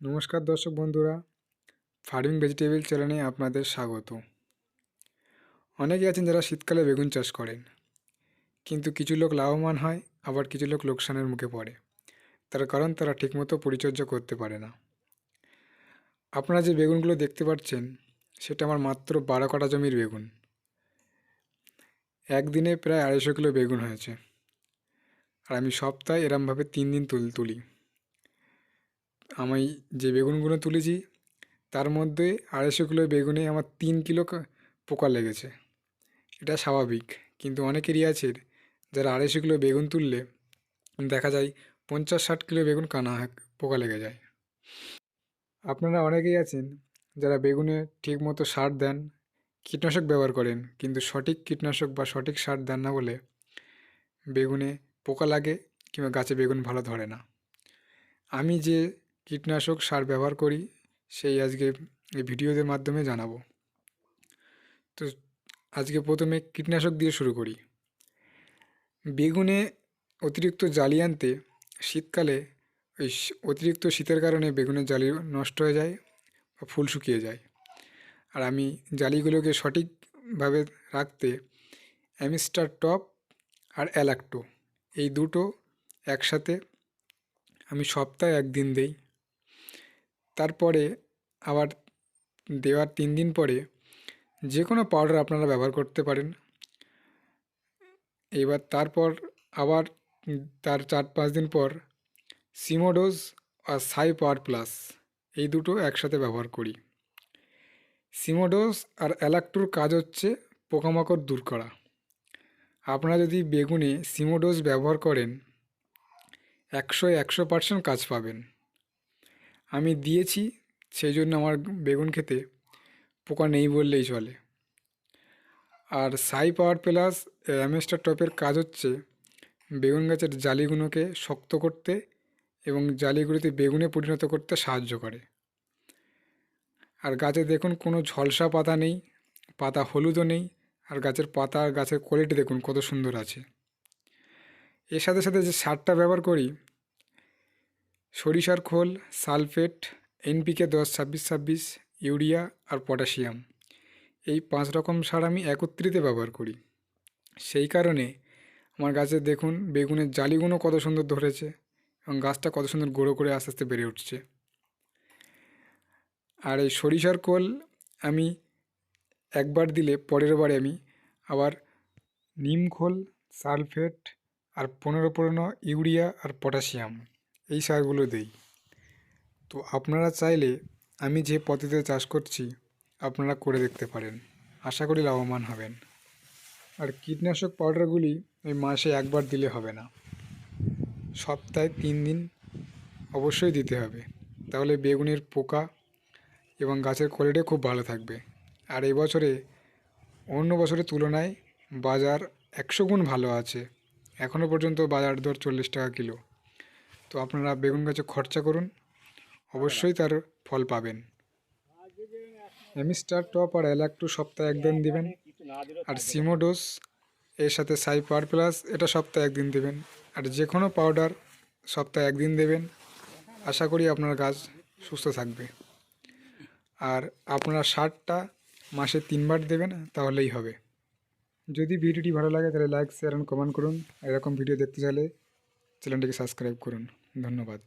নমস্কার দর্শক বন্ধুরা ফার্মিং ভেজিটেবল চ্যানেলে আপনাদের স্বাগত। অনেকে আছেন যারা শীতকালে বেগুন চাষ করেন, কিন্তু কিছু লোক লাভবান হয়, আবার কিছু লোক লোকসানের মুখে পড়ে। তার কারণ তারা ঠিকমতো পরিচর্যা করতে পারে না। আপনারা যে বেগুনগুলো দেখতে পাচ্ছেন, সেটা আমার মাত্র বারো কাটা জমির বেগুন। একদিনে প্রায় আড়াইশো কিলো বেগুন হয়েছে। আর আমি সপ্তাহে এরমভাবে তিন দিন তুল তুলি আমি যে বেগুনগুলো তুলেছি, তার মধ্যে আড়াইশো কিলো বেগুনে আমার তিন কিলো পোকা লেগেছে। এটা স্বাভাবিক, কিন্তু অনেকেরই আছে, যারা আড়াইশো কিলো বেগুন তুললে দেখা যায় পঞ্চাশ ষাট কিলো বেগুন কানা পোকা লেগে যায়। আপনারা অনেকেই আছেন, যারা বেগুনে ঠিকমতো সার দেন, কীটনাশক ব্যবহার করেন, কিন্তু সঠিক কীটনাশক বা সঠিক সার দেন না বলে বেগুনে পোকা লাগে কিংবা গাছে বেগুন ভালো ধরে না। আমি যে কীটনাশক সার ব্যবহার করি, সেই আজকে এই ভিডিওদের মাধ্যমে জানাব। তো আজকে প্রথমে কীটনাশক দিয়ে শুরু করি। বেগুনে অতিরিক্ত জালি আনতে শীতকালে ওই অতিরিক্ত শীতের কারণে বেগুনের জালি নষ্ট হয়ে যায় বা ফুল শুকিয়ে যায়। আর আমি জালিগুলোকে সঠিকভাবে রাখতে অ্যামিস্টার টপ আর অ্যালাক্টো এই দুটো একসাথে আমি সপ্তাহে একদিন দেই। তারপরে আবার দেওয়ার তিন দিন পরে যে কোনো পাউডার আপনারা ব্যবহার করতে পারেন। এবার তারপর আবার তার চার পাঁচ দিন পর সিমোডোজ আর সাই পাওয়ার প্লাস এই দুটো একসাথে ব্যবহার করি। সিমোডোজ আর অ্যালাক্টুর কাজ হচ্ছে পোকামাকড় দূর করা। আপনারা যদি বেগুনে সিমোডোজ ব্যবহার করেন, একশো একশো পার্সেন্ট কাজ পাবেন। আমি দিয়েছি সেই জন্য আমার বেগুন খেতে পোকা নেই বললেই চলে। আর সাই পাওয়ার প্লাস অ্যামেস্টার টপের কাজ হচ্ছে বেগুন গাছের জালিগুলোকে শক্ত করতে এবং জালিগুলোতে বেগুনে পরিণত করতে সাহায্য করে। আর গাছে দেখুন কোনো ঝলসা পাতা নেই, পাতা হলুদও নেই, আর গাছের পাতা আর গাছের কোয়ালিটি দেখুন কত সুন্দর আছে। এর সাথে সাথে যে সারটা ব্যবহার করি সরিষার খোল, সালফেট, এনপিকে দশ, ছাব্বিশ ছাব্বিশ, ইউরিয়া আর পটাশিয়াম। এই পাঁচ রকম সার আমি একত্রিতে ব্যবহার করি। সেই কারণে আমার গাছে দেখুন, বেগুনের জালিগুলো কত সুন্দর ধরেছে এবং গাছটা কত সুন্দর গ্রো করে আস্তে আস্তে বেড়ে উঠছে। আর এই সরিষার কোল আমি একবার দিলে, পরের বারে আমি আবার নিম খোল, সালফেট আর পনেরো পনেরো ইউরিয়া আর পটাশিয়াম। এই সারগুলো দেই। তো আপনারা চাইলে আমি যে পদ্ধতিতে চাষ করছি, আপনারা করে দেখতে পারেন। আশা করি লাভবান হবেন। আর কীটনাশক পাউডারগুলি ওই মাসে একবার দিলে হবে না। সপ্তাহে তিন দিন অবশ্যই দিতে হবে। তাহলে বেগুনের পোকা এবং গাছের কোয়ালিটি খুব ভালো থাকবে। আর এই বছরে অন্য বছরের তুলনায় বাজার একশো গুণ ভালো আছে। এখনও পর্যন্ত বাজার দর চল্লিশ টাকা কিলো। তো আপনারা বেগুন গাছে খরচা করুন। অবশ্যই তার ফল পাবেন। এমিস্টার টপ আর অ্যালাক্টু সপ্তাহে একদিন দিবেন। আর সিমোডোস এর সাথে সাই পাওয়ার প্লাস, এটা সপ্তাহে একদিন দেবেন। আর যে কোনো পাউডার সপ্তাহে একদিন দেবেন। আশা করি আপনার গাছ সুস্থ থাকবে। আর আপনারা সারটা মাসে তিনবার দেবেন, তাহলেই হবে। যদি ভিডিওটি ভালো লাগে, তাহলে লাইক শেয়ার অ্যান্ড কমেন্ট করুন। এরকম ভিডিও দেখতে চাইলে চ্যানেলটিকে সাবস্ক্রাইব করুন। ধন্যবাদ।